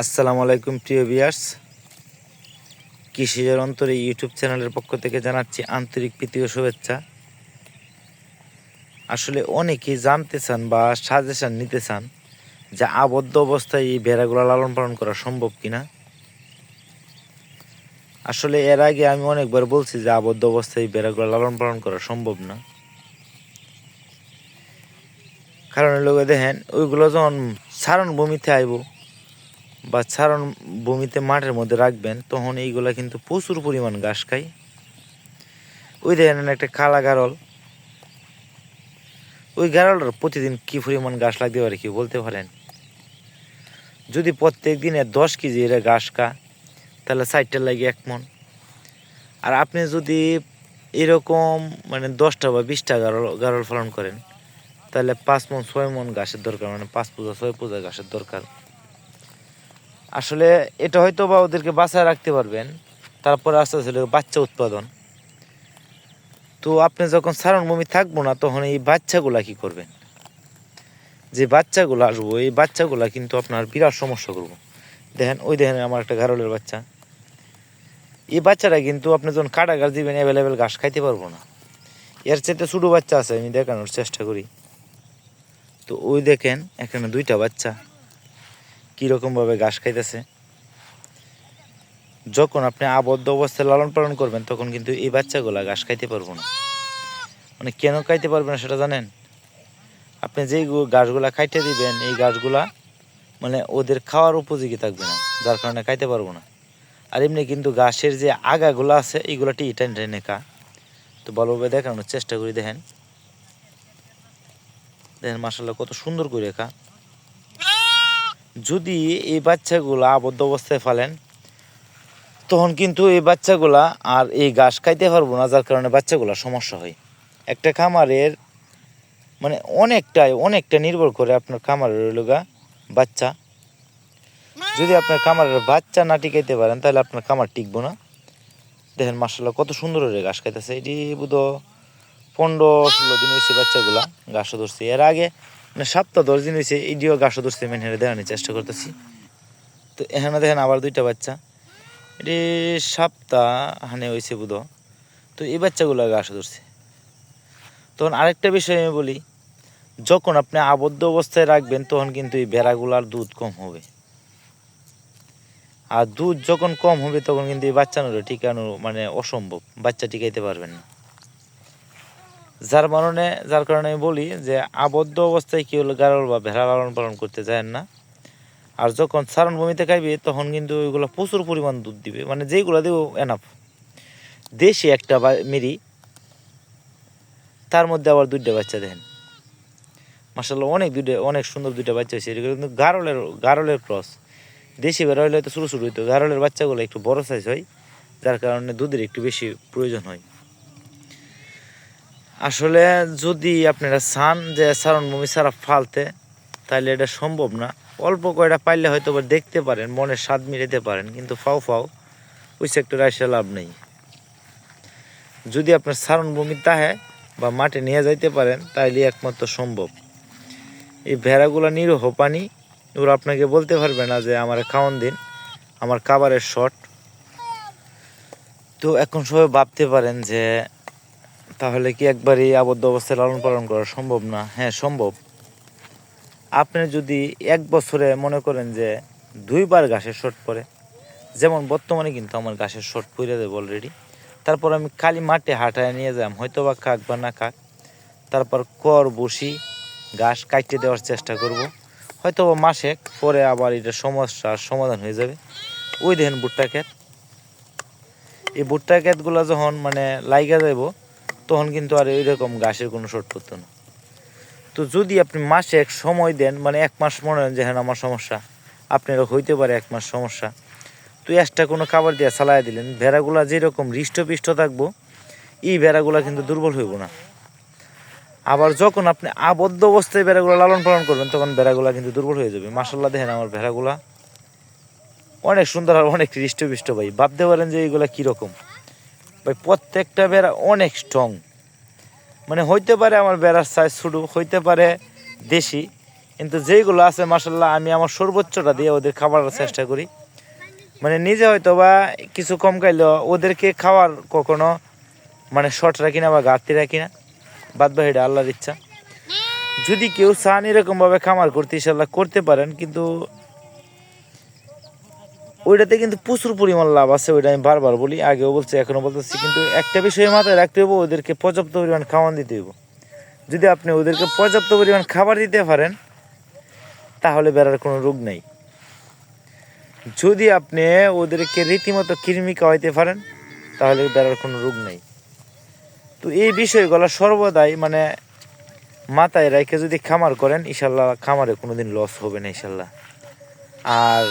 আসসালামু আলাইকুম, প্রিয় বিয়ার্স কৃষিজের অন্তরে ইউটিউব চ্যানেলের পক্ষ থেকে জানাচ্ছি আন্তরিক প্রীতি ও শুভেচ্ছা। আসলে অনেকেই জানতে চান বা সাজেশন নিতে চান যে আবদ্ধ অবস্থায় এই ভেড়াগুলো লালন পালন করা সম্ভব কিনা। আসলে এর আগে আমি অনেকবার বলছি যে আবদ্ধ অবস্থায় এই ভেড়াগুলো লালন পালন করা সম্ভব না। কারণ লোকে দেখেন, ওইগুলো যখন সারণ ভূমিতে আইব বা ছাড়ন ভূমিতে মাঠের মধ্যে রাখবেন, তখন এইগুলা কিন্তু প্রচুর পরিমাণ ঘাস খায়। ওই দেখেন একটা কালা গারল। ওই গারলটার প্রতিদিন কি পরিমাণ ঘাস লাগতে পারে কি বলতে পারেন? যদি প্রত্যেক দিনে দশ কেজি এরা ঘাস খা তাহলে সাইডটা লাগে এক মন। আর আপনি যদি এরকম মানে দশটা বা বিশটা গারল গারল ফলন করেন, তাহলে পাঁচ মন, ছয় মন ঘাসের দরকার মানে পাঁচ পূজা, ছয় পূজা ঘাসের দরকার। আসলে এটা হয়তো বা ওদেরকে বাঁচায় রাখতে পারবেন। তারপরে আস্তে আস্তে বাচ্চা উৎপাদন। তো আপনি যখন সারণ ভূমি থাকব না, তখন এই বাচ্চাগুলা কি করবেন? যে বাচ্চাগুলো আসব, এই বাচ্চাগুলা কিন্তু আপনার বিরাট সমস্যা করব। দেখেন, ওই দেখেন আমার একটা গারলের বাচ্চা। এই বাচ্চাটা কিন্তু আপনি যখন কাটা গাছ দিবেন অ্যাভেলেবেল ঘাস খাইতে পারব না। এর চাইতে ছোটো বাচ্চা আছে, আমি দেখানোর চেষ্টা করি। তো ওই দেখেন, এখানে দুইটা বাচ্চা। কীরকমভাবে ঘাস খাইতেছে? যখন আপনি আবদ্ধ অবস্থায় লালন পালন করবেন, তখন কিন্তু এই বাচ্চাগুলা ঘাস খাইতে পারব না। মানে কেন খাইতে পারবে না সেটা জানেন? আপনি যেই ঘাসগুলা খাইতে দিবেন, এই ঘাসগুলা মানে ওদের খাওয়ার উপযোগী থাকবে না, যার কারণে খাইতে পারব না। আর এমনি কিন্তু ঘাসের যে আগাগুলো আছে এইগুলো টি টেনে টেনে খা। তো ভালোভাবে দেখানোর চেষ্টা করি, দেখেন। দেখেন মাসাল্লাহ কত সুন্দর করে খা। যদি এই বাচ্চাগুলা আবদ্ধ অবস্থায় ফেলেন, তখন কিন্তু এই বাচ্চাগুলা আর এই ঘাস খাইতে পারব না, যার কারণে বাচ্চাগুলা সমস্যা হয়। একটা খামারের মানে অনেকটাই, অনেকটা নির্ভর করে আপনার খামারের লগা বাচ্চা। যদি আপনার খামারের বাচ্চা না টিকাইতে পারেন, তাহলে আপনার খামার টিকবো না। দেখেন মার্শাল্লাহ কত সুন্দর করে ঘাস খাইতেছে। এটি বুধ পনেরো ষোলো দিন হয়েছে বাচ্চাগুলা ঘাসও ধরছে। এর আগে সপ্তাহ দশ দিন হয়েছে এইটিও ঘাসও ধরছে মেন হেরে দেখানোর চেষ্টা করতেছি। তো এখানে দেখেন আবার দুইটা বাচ্চা। এটি সপ্তাহ হানে হয়েছে বুধ। তো এই বাচ্চাগুলো ঘাসও ধরছে। তখন আরেকটা বিষয় আমি বলি, যখন আপনি আবদ্ধ অবস্থায় রাখবেন, তখন কিন্তু এই ভেড়াগুলার দুধ কম হবে। আর দুধ যখন কম হবে, তখন কিন্তু এই বাচ্চাগুলো টিকানো মানে অসম্ভব। বাচ্চা টিকাইতে পারবেন না। যার কারণে যার কারণে আমি বলি যে আবদ্ধ অবস্থায় কেউ গারল বা ভেড়া লালন পালন করতে যায় না। আর যখন সারণ ভূমিতে খাইবে, তখন কিন্তু ওইগুলো প্রচুর পরিমাণ দুধ দিবে। মানে যেইগুলো দেবো এনাফ দেশি একটা মেরি, তার মধ্যে আবার দুইটা বাচ্চা দেখেন। মাসাল্লাহ অনেক দুইটা, অনেক সুন্দর দুইটা বাচ্চা হয়েছে। এগুলো কিন্তু গারলের গারলের ক্রস। দেশি বেড়া হইলে তো শুরু ছোটো হইতো গারলের বাচ্চাগুলো একটু বড় সাইজ হয়, যার কারণে দুধের একটু বেশি প্রয়োজন হয়। আসলে যদি আপনারা চান যে সারণ ভূমি ছাড়া ফালতে তাহলে এটা সম্ভব না। অল্প কয়টা পাইলে হয়তো দেখতে পারেন, মনের স্বাদ মিটাতে পারেন, কিন্তু ফাও ফাও ওই সেক্টরে আসে লাভ নেই। যদি আপনার সারণ ভূমি তাহে বা মাঠে নিয়ে যাইতে পারেন তাহলে একমাত্র সম্ভব। এই ভেড়াগুলো নিরহ পানি ওরা আপনাকে বলতে পারবে না যে আমার খাওয়ান দিন, আমার খাবারের শর্ট তো এখন সবাই ভাবতে পারেন যে তাহলে কি একবার এই আবদ্ধ অবস্থায় লালন পালন করা সম্ভব না? হ্যাঁ সম্ভব। আপনি যদি এক বছরে মনে করেন যে দুইবার ঘাসের শর্ট পড়ে, যেমন বর্তমানে কিন্তু আমার ঘাসের শর্ট পড়ে দেবে অলরেডি তারপর আমি খালি মাঠে হাঁটায় নিয়ে যাম হয়তো বা খাক বা না খাক, তারপর কর বসি, ঘাস কাটতে দেওয়ার চেষ্টা করব হয়তো বা মাসে পরে আবার এটা সমস্যার সমাধান হয়ে যাবে। ওই দেখেন ভুট্টা ক্ষেত। এই ভুট্টা ক্ষেতগুলো যখন মানে লাইগা যাইব তখন কিন্তু আর এইরকম ঘাসের কোনো শর্ট পড়তো না। তো যদি আপনি মাসে এক সময় দেন মানে এক মাস মনে হয় যে হ্যাঁ আমার সমস্যা। আপনারও হইতে পারে এক মাস সমস্যা। তো এক্সট্রা কোনো খাবার দিয়ে চালাই দিলেন, ভেড়াগুলা যেরকম হৃষ্টপিষ্ট থাকব, এই ভেড়াগুলা কিন্তু দুর্বল হইব না। আবার যখন আপনি আবদ্ধ অবস্থায় ভেড়াগুলো লালন পালন করবেন, তখন ভেড়াগুলা কিন্তু দুর্বল হয়ে যাবে। মাসাল্লাহ দেখেন আমার ভেড়াগুলা অনেক সুন্দর আর অনেক হৃষ্টপিষ্ট ভাই। ভাবতে পারেন যে এইগুলা কীরকম? ভাই, প্রত্যেকটা বেড়া অনেক স্ট্রং মানে হইতে পারে আমার বেড়ার সাইজ ছোটো, হইতে পারে দেশি, কিন্তু যেইগুলো আছে মাসাল্লাহ আমি আমার সর্বোচ্চটা দিয়ে ওদের খাওয়ার চেষ্টা করি। মানে নিজে হয়তো বা কিছু কম খাইলেও ওদেরকে খাওয়ার কখনো মানে শর্ট রাখি না বা ঘাটতি রাখি না বাদ বাহিটা আল্লাহর ইচ্ছা। যদি কেউ চান এরকমভাবে খামার করতে ইনশাল্লাহ করতে পারেন, কিন্তু ওইটাতে কিন্তু প্রচুর পরিমাণ লাভ আছে, ওইটা আমি বারবার বলি। আগেও বলছি, এখনও বলতেছি, কিন্তু একটা বিষয়ে মাথায় রাখতে হইব, ওদেরকে পর্যাপ্ত পরিমাণ খাওয়ান দিতে হইব। যদি আপনি ওদেরকে পর্যাপ্ত পরিমাণ খাবার দিতে পারেন, তাহলে বেড়ার কোনো রোগ নেই। যদি আপনি ওদেরকে রীতিমতো কৃমি খাওয়াইতে পারেন, তাহলে বেড়ার কোনো রোগ নেই। তো এই বিষয়গুলো সর্বদাই মানে মাথায় রেখে যদি খামার করেন ইশাল্লাহ খামারে কোনোদিন লস হবে না, ইনশাল্লাহ। আর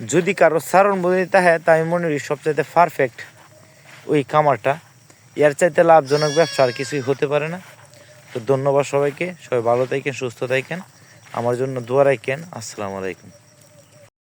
যদি কারও সারণ বদলি তাহে তা আমি মনে করি সবচাইতে পারফেক্ট ওই কামারটা এর চাইতে লাভজনক ব্যবসা আর কিছুই হতে পারে না। তো ধন্যবাদ সবাইকে। সবাই ভালো থাকেন, সুস্থ থাকেন। আমার জন্য দোয়া রাখেন। আসসালামু আলাইকুম।